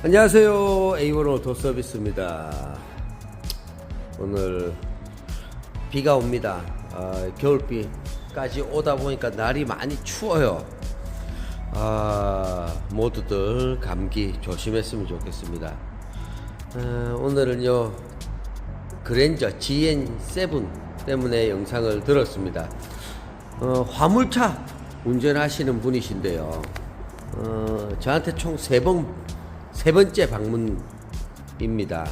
안녕하세요. A1 오토 서비스입니다. 오늘 비가 옵니다. 아, 겨울비까지 오다 보니까 날이 많이 추워요. 아, 모두들 감기 조심했으면 좋겠습니다. 아, 오늘은요, 그랜저 GN7 때문에 영상을 들었습니다. 어, 화물차 운전하시는 분이신데요. 어, 저한테 총 세 번, 세 번째 방문입니다.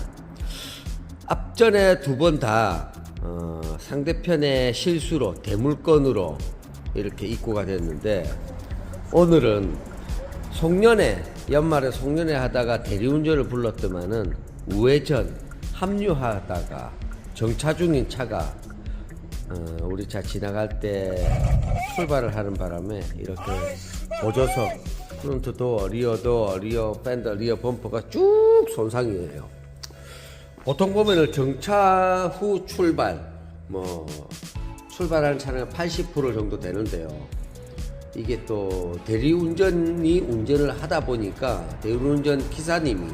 앞전에 두 번 다, 어, 상대편의 실수로, 대물건으로 이렇게 입고가 됐는데, 오늘은 송년회, 연말에 송년회 하다가 대리운전을 불렀더만은 우회전 합류하다가 정차 중인 차가 어, 우리 차 지나갈 때 출발을 하는 바람에 이렇게 보조석, 프론트 도어, 리어 도어, 리어 팬더, 리어 범퍼가 쭉 손상이에요. 보통 보면은 정차 후 출발, 뭐 출발하는 차량은 80% 정도 되는데요. 이게 또 대리운전이 운전을 하다 보니까 대리운전 기사님이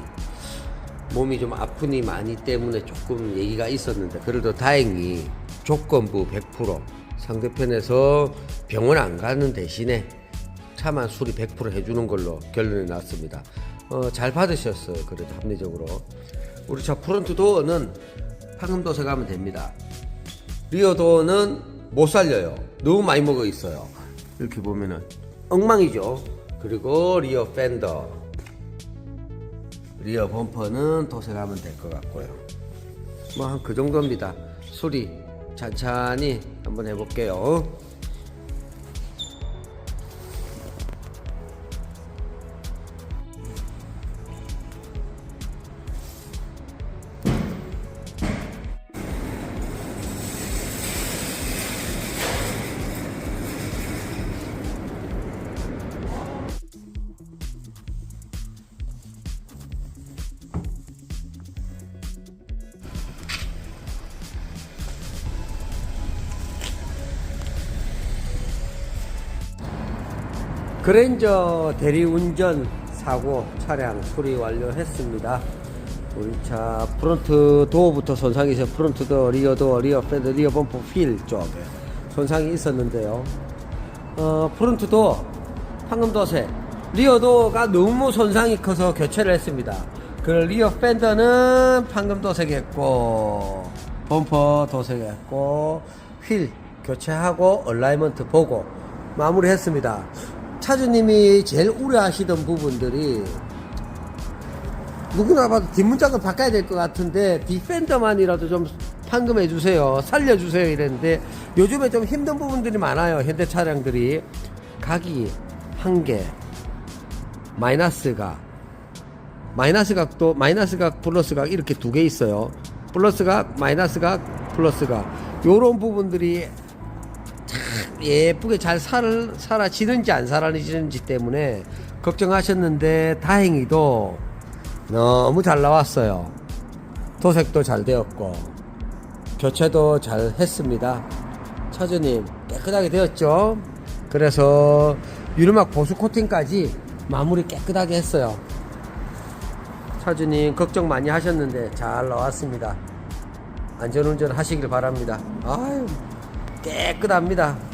몸이 좀 아프니 많이 때문에 조금 얘기가 있었는데 그래도 다행히 조건부 100% 상대편에서 병원 안 가는 대신에 차만 수리 100% 해주는 걸로 결론이 났습니다. 어, 잘 받으셨어요. 그래도 합리적으로. 우리 차 프론트 도어는 황금도서 가면 됩니다. 리어 도어는 못 살려요. 너무 많이 먹어 있어요. 이렇게 보면은 엉망이죠. 그리고 리어 팬더, 리어 범퍼는 도색하면 될 것 같고요. 뭐 한 그 정도입니다. 수리 찬찬히 한번 해볼게요. 그랜저 대리운전 사고 차량 수리 완료했습니다. 우리 차 프론트 도어부터 손상이 있어 프론트 도어, 리어 도어, 리어 팬더, 리어 범퍼 휠 쪽에 손상이 있었는데요. 어, 프론트 도어 황금 도색 리어 도어가 너무 손상이 커서 교체를 했습니다. 그 리어 팬더는 황금 도색했고 범퍼 도색했고 휠 교체하고 얼라이먼트 보고 마무리했습니다. 차주님이 제일 우려하시던 부분들이 누구나 봐도 뒷문짝을 바꿔야 될 것 같은데 디펜더만이라도 좀 판금해 주세요. 살려 주세요 이랬는데 요즘에 좀 힘든 부분들이 많아요. 현대 차량들이. 각이 한 개. 마이너스각. 마이너스 각도 마이너스 각 플러스 각 이렇게 두 개 있어요. 플러스 각 마이너스 각 플러스 각. 요런 부분들이 참 예쁘게 잘 살, 살아지는지 안 살아지는지 때문에 걱정하셨는데 다행히도 너무 잘 나왔어요. 도색도 잘 되었고 교체도 잘 했습니다. 차주님 깨끗하게 되었죠? 그래서 유리막 보수 코팅까지 마무리 깨끗하게 했어요. 차주님 걱정 많이 하셨는데 잘 나왔습니다. 안전운전 하시길 바랍니다. 아유 깨끗합니다.